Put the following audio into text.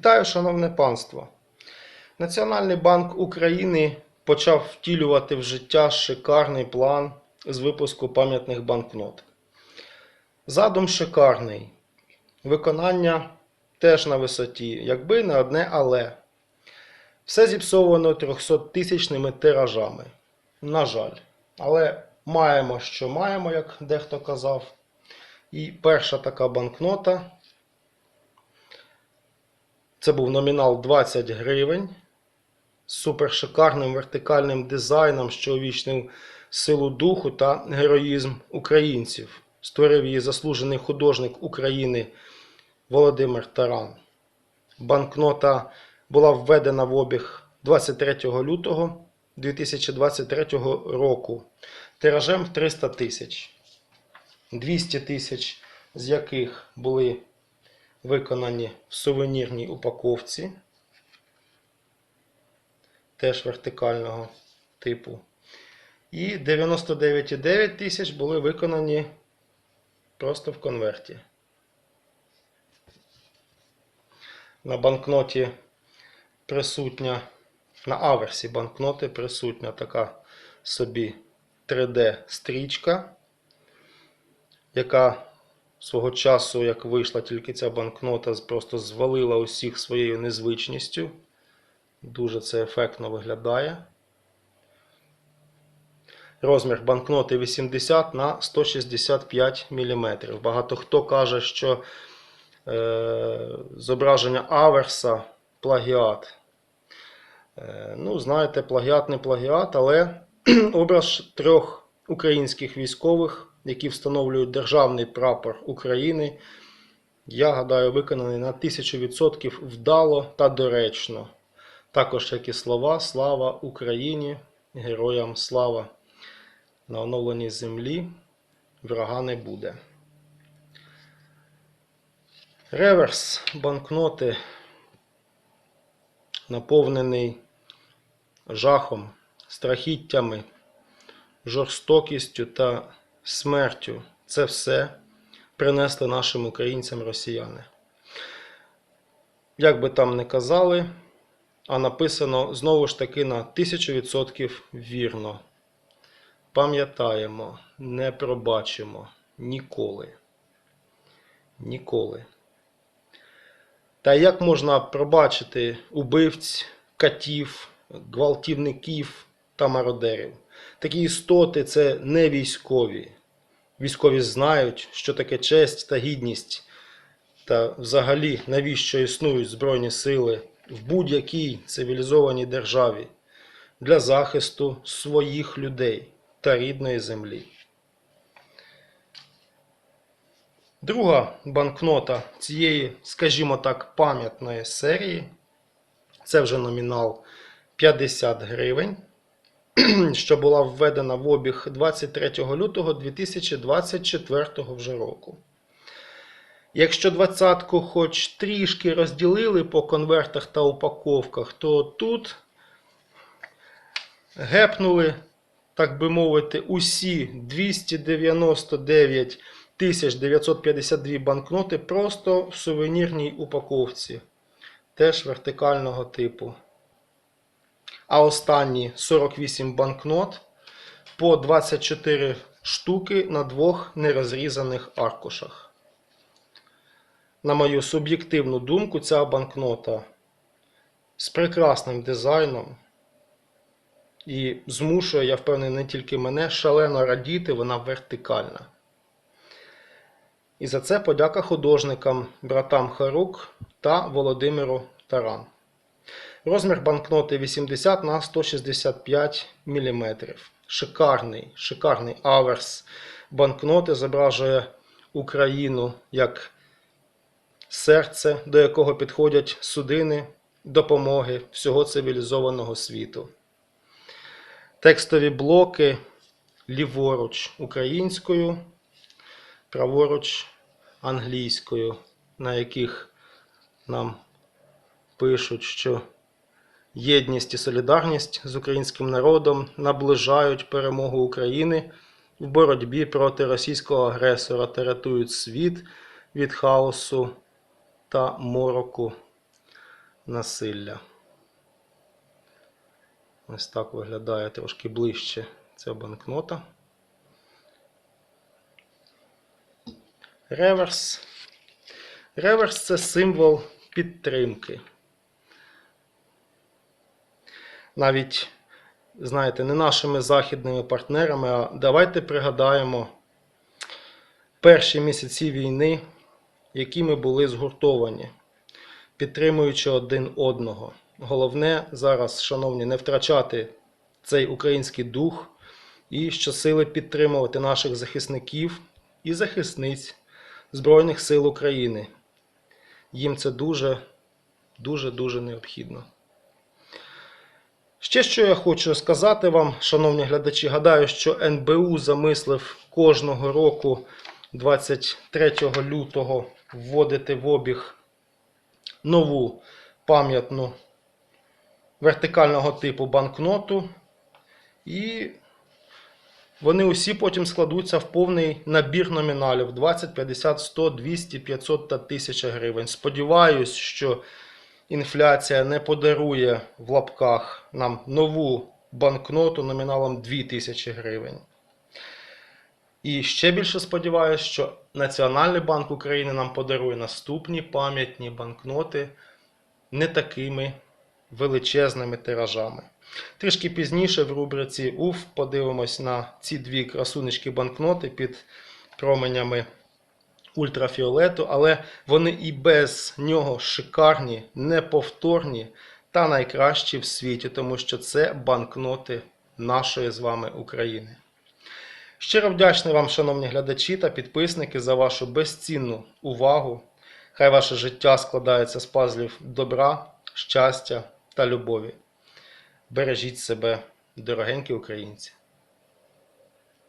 Вітаю, шановне панство! Національний банк України почав втілювати в життя шикарний план з випуску пам'ятних банкнот. Задум шикарний. Виконання теж на висоті, якби не одне але. Все зіпсовано 300-тисячними тиражами. На жаль. Але маємо, що маємо, як дехто казав. І перша така банкнота. Це був номінал 20 гривень з супершикарним вертикальним дизайном, що увічнив силу духу та героїзм українців. Створив її заслужений художник України Володимир Таран. Банкнота була введена в обіг 23 лютого 2023 року тиражем 300 тисяч. 200 тисяч з яких були виконані в сувенірній упаковці, теж вертикального типу. І 99,9 тисяч були виконані просто в конверті. На банкноті присутня, на аверсі банкноти присутня така собі 3D-стрічка, яка свого часу, як вийшла тільки ця банкнота, просто звалила усіх своєю незвичністю. Дуже це ефектно виглядає. Розмір банкноти 80 на 165 мм. Багато хто каже, що е, зображення аверса плагіат. Е, ну, знаєте, плагіат не плагіат, але образ трьох українських військових які встановлюють державний прапор України, я гадаю, виконаний на 1000% вдало та доречно. Також, як і слова, слава Україні, героям слава! На оновленій землі врага не буде. Реверс банкноти наповнений жахом, страхіттями, жорстокістю та смертю це все принесли нашим українцям росіяни. Як би там не казали, а написано знову ж таки на 1000% вірно. Пам'ятаємо, не пробачимо ніколи. Ніколи. Та як можна пробачити убивць, катів, гвалтівників та мародерів? Такі істоти це не військові. Військові знають, що таке честь та гідність, та взагалі навіщо існують Збройні сили в будь-якій цивілізованій державі для захисту своїх людей та рідної землі. Друга банкнота цієї, скажімо так, пам'ятної серії це вже номінал 50 гривень що була введена в обіг 23 лютого 2024 вже року. Якщо двадцятку хоч трішки розділили по конвертах та упаковках, то тут гепнули, так би мовити, усі 299 952 банкноти просто в сувенірній упаковці, теж вертикального типу а останні 48 банкнот по 24 штуки на двох нерозрізаних аркушах. На мою суб'єктивну думку, ця банкнота з прекрасним дизайном і змушує, я впевнений, не тільки мене, шалено радіти, вона вертикальна. І за це подяка художникам, братам Харук та Володимиру Таран. Розмір банкноти 80 на 165 мм. Шикарний, шикарний аверс банкноти зображує Україну як серце, до якого підходять судини допомоги всього цивілізованого світу. Текстові блоки ліворуч українською, праворуч англійською, на яких нам пишуть, що Єдність і солідарність з українським народом наближають перемогу України в боротьбі проти російського агресора та рятують світ від хаосу та мороку насилля. Ось так виглядає трошки ближче ця банкнота. Реверс. Реверс це символ підтримки. Навіть, знаєте, не нашими західними партнерами, а давайте пригадаємо перші місяці війни, які ми були згуртовані, підтримуючи один одного. Головне зараз, шановні, не втрачати цей український дух і щосили підтримувати наших захисників і захисниць Збройних сил України. Їм це дуже, дуже, дуже необхідно. Ще що я хочу сказати вам, шановні глядачі, гадаю, що НБУ замислив кожного року 23 лютого вводити в обіг нову пам'ятну вертикального типу банкноту. І вони усі потім складуться в повний набір номіналів 20, 50, 100, 200, 500 та 1000 гривень. Сподіваюсь, що інфляція не подарує в лапках нам нову банкноту номіналом 2000 гривень. І ще більше сподіваюся, що Національний банк України нам подарує наступні пам'ятні банкноти не такими величезними тиражами. Трішки пізніше в рубриці УФ подивимось на ці дві красунечки банкноти під променями ультрафіолету, але вони і без нього шикарні, неповторні та найкращі в світі, тому що це банкноти нашої з вами України. Щиро вдячний вам, шановні глядачі та підписники, за вашу безцінну увагу. Хай ваше життя складається з пазлів добра, щастя та любові. Бережіть себе, дорогенькі українці!